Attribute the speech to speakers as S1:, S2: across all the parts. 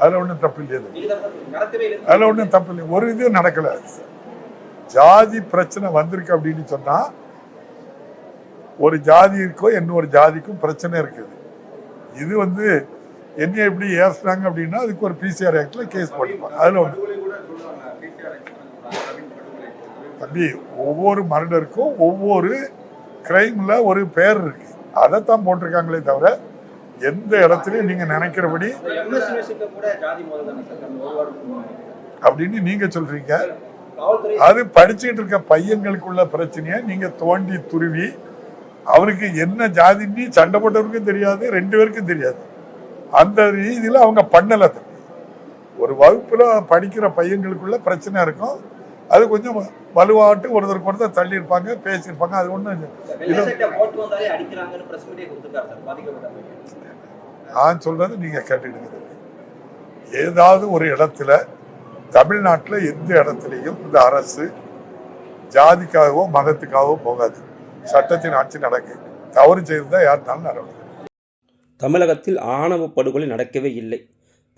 S1: அதில் ஒன்றும் தப்பு இல்லையா
S2: நீங்க தான் சொல்றீங்க. நடக்கவே இல்லை
S1: அதில் ஒன்றும் தப்பு இல்லை ஒரு இது நடக்கல. ஜாதி பிரச்சனை வந்திருக்கு அப்படின்னு சொன்னா ஒரு ஜாதிக்கும் இன்னொரு ஜாதிக்கும் பிரச்சனை இருக்குது. இது வந்து என்ன எப்படி ஏசுனாங்க அப்படின்னா அதுக்கு ஒரு பிசிஆர் ஆக்ட்ல கேஸ் போட்டுப்பாங்க அதில் ஒன்று தம்பி ஒவ்வொரு மர்டருக்கும் ஒவ்வொரு கிரைம்ல ஒரு பேர் இருக்கு. அதைத்தான் போட்டிருக்காங்களே தவிர எந்த இடத்துலையும் நீங்க நினைக்கிறபடி அப்படின்னு நீங்க சொல்றீங்க. அது படிச்சுட்டு இருக்க பையன்களுக்குள்ள பிரச்சனையை நீங்க தோண்டி துருவி அவருக்கு என்ன ஜாதின்னு சண்டை போட்டவருக்கும் தெரியாது ரெண்டு பேருக்கும் தெரியாது. அந்த ரீதியில அவங்க பண்ணல. தம்பி ஒரு வகுப்புல படிக்கிற பையன்களுக்குள்ள பிரச்சனை இருக்கும். அது கொஞ்சம் வலுவாட்டு ஒருத்தருக்கு ஒருத்தர் தள்ளி இருப்பாங்க பேசியிருப்பாங்க அது ஒன்றும்
S2: வெள்ளை சட்டை போட்டு வந்தாலே அடிக்கிறாங்கன்னு பிரஸ் மீட்டே கொடுத்துருக்காரு சார் பாதிக்கப்பட்ட பையன்.
S1: நான் சொல்றது நீங்க கேட்டுக்கிட்டு. ஏதாவது ஒரு இடத்துல தமிழ்நாட்டுல எந்த இடத்துலையும் இந்த அரசு ஜாதிக்காகவோ மதத்துக்காகவோ போகாது. சட்டத்தின் ஆட்சி நடக்கு. தவறு செய்திருந்தா யாருனாலும் நடக்கும்.
S3: தமிழகத்தில் ஆணவ படுகொலை நடக்கவே இல்லை.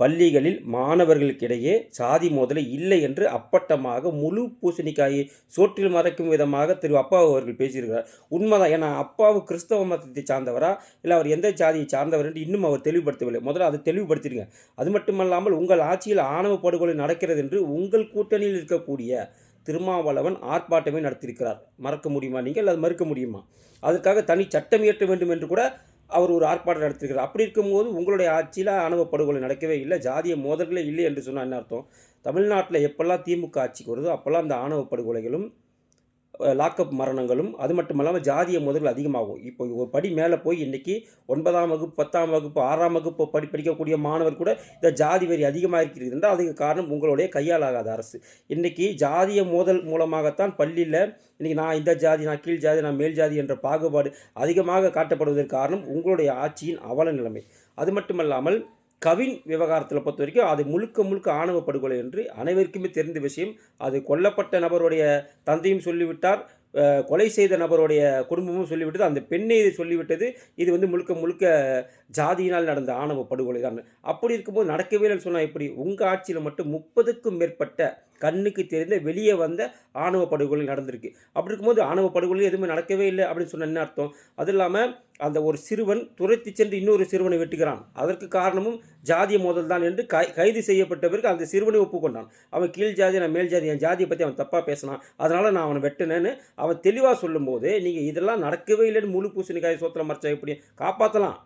S3: பள்ளிகளில் மாணவர்களுக்கிடையே சாதி மோதலை இல்லை என்று அப்பட்டமாக முழு பூசணிக்காயை சோற்றில் மறைக்கும் விதமாக திரு அப்பா அவர்கள் பேசியிருக்கிறார். உண்மைதான். ஏன்னா அப்பாவு கிறிஸ்தவ மதத்தை சார்ந்தவரா? இல்லை அவர் எந்த சாதியை சார்ந்தவர் என்று இன்னும் அவர் தெளிவுபடுத்தவில்லை. முதல்ல அதை தெளிவுபடுத்திடுங்க. அது மட்டுமல்லாமல் உங்கள் ஆட்சியில் ஆணவ படுகொலை நடக்கிறது என்று உங்கள் கூட்டணியில் இருக்கக்கூடிய திருமாவளவன் ஆர்ப்பாட்டமே நடத்தியிருக்கிறார். மறக்க முடியுமா நீங்கள்? அல்லது மறுக்க முடியுமா? அதற்காக தனி சட்டம் இயற்ற வேண்டும் என்று கூட அவர் ஒரு ஆர்ப்பாட்டம் நடத்திருக்கிறார். அப்படி இருக்கும்போது உங்களுடைய ஆட்சியில் ஆணவ படுகொலை நடக்கவே இல்லை. ஜாதிய மோதல்களே இல்லை என்று சொன்னால் என்ன அர்த்தம்? தமிழ்நாட்டில் எப்பெல்லாம் திமுக ஆட்சிக்கு வருதோ அப்போல்லாம் அந்த ஆணவ படுகொலைகளும் லாக்அப் மரணங்களும் அது மட்டும் இல்லாமல் ஜாதிய மோதல்கள் அதிகமாகும். இப்போ ஒரு படி மேலே போய் இன்றைக்கி ஒன்பதாம் வகுப்பு பத்தாம் வகுப்பு ஆறாம் வகுப்பு படி படிக்கக்கூடிய மாணவர் கூட இந்த ஜாதி வரி அதிகமாக இருக்கிறது என்றால் அதுக்கு காரணம் உங்களுடைய கையாளாகாத அரசு. இன்றைக்கி ஜாதிய மோதல் மூலமாகத்தான் பள்ளியில் இன்றைக்கி நான் இந்த ஜாதி நான் கீழ் ஜாதி நான் மேல் ஜாதி என்ற பாகுபாடு அதிகமாக காட்டப்படுவதற்கு காரணம் உங்களுடைய ஆட்சியின் அவல நிலைமை. அது மட்டுமல்லாமல் கவின் விவகாரத்தில் பொறுத்த வரைக்கும் அது முழுக்க முழுக்க ஆணவ படுகொலை என்று அனைவருக்குமே தெரிந்த விஷயம். அது கொல்லப்பட்ட நபருடைய தந்தையும் சொல்லிவிட்டார். கொலை செய்த நபருடைய குடும்பமும் சொல்லிவிட்டது. அந்த பெண்ணை இது சொல்லிவிட்டது. இது வந்து முழுக்க முழுக்க ஜாதியினால் நடந்த ஆணவ படுகொலை தான் அப்படி இருக்கும்போது நடக்கவே இல்லைன்னு சொன்னால் எப்படி? உங்கள் ஆட்சியில் மட்டும் முப்பதுக்கும் மேற்பட்ட கண்ணுக்கு தெரிந்த வெளியே வந்த ஆணவ படுகொலை நடந்திருக்கு. அப்படி இருக்கும்போது ஆணவ படுகொலை எதுவுமே நடக்கவே இல்லை அப்படின்னு சொன்ன என்ன அர்த்தம்? அது இல்லாமல் அந்த ஒரு சிறுவன் துரத்தி சென்று இன்னொரு சிறுவனை வெட்டுகிறான். அதற்கு காரணமும் ஜாதிய மோதல் தான் என்று கை கைது செய்யப்பட்ட பிறகு அந்த சிறுவனை ஒப்புக்கொண்டான். அவன் கீழ் ஜாதி நான் மேல் ஜாதி என் ஜாதியை பற்றி அவன் தப்பாக பேசினான். அதனால் நான் அவனை வெட்டினேன்னு அவன் தெளிவாக சொல்லும்போது நீங்கள் இதெல்லாம் நடக்கவே இல்லைன்னு முழு பூசணிக்காய் சோத்திரம் மறைச்சா எப்படி? காப்பாற்றலாம்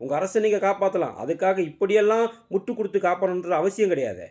S3: உங்கள் அரசை நீங்கள் காப்பாற்றலாம் அதுக்காக இப்படியெல்லாம் முட்டு கொடுத்து காப்பாற்றணுன்ற அவசியம் கிடையாது.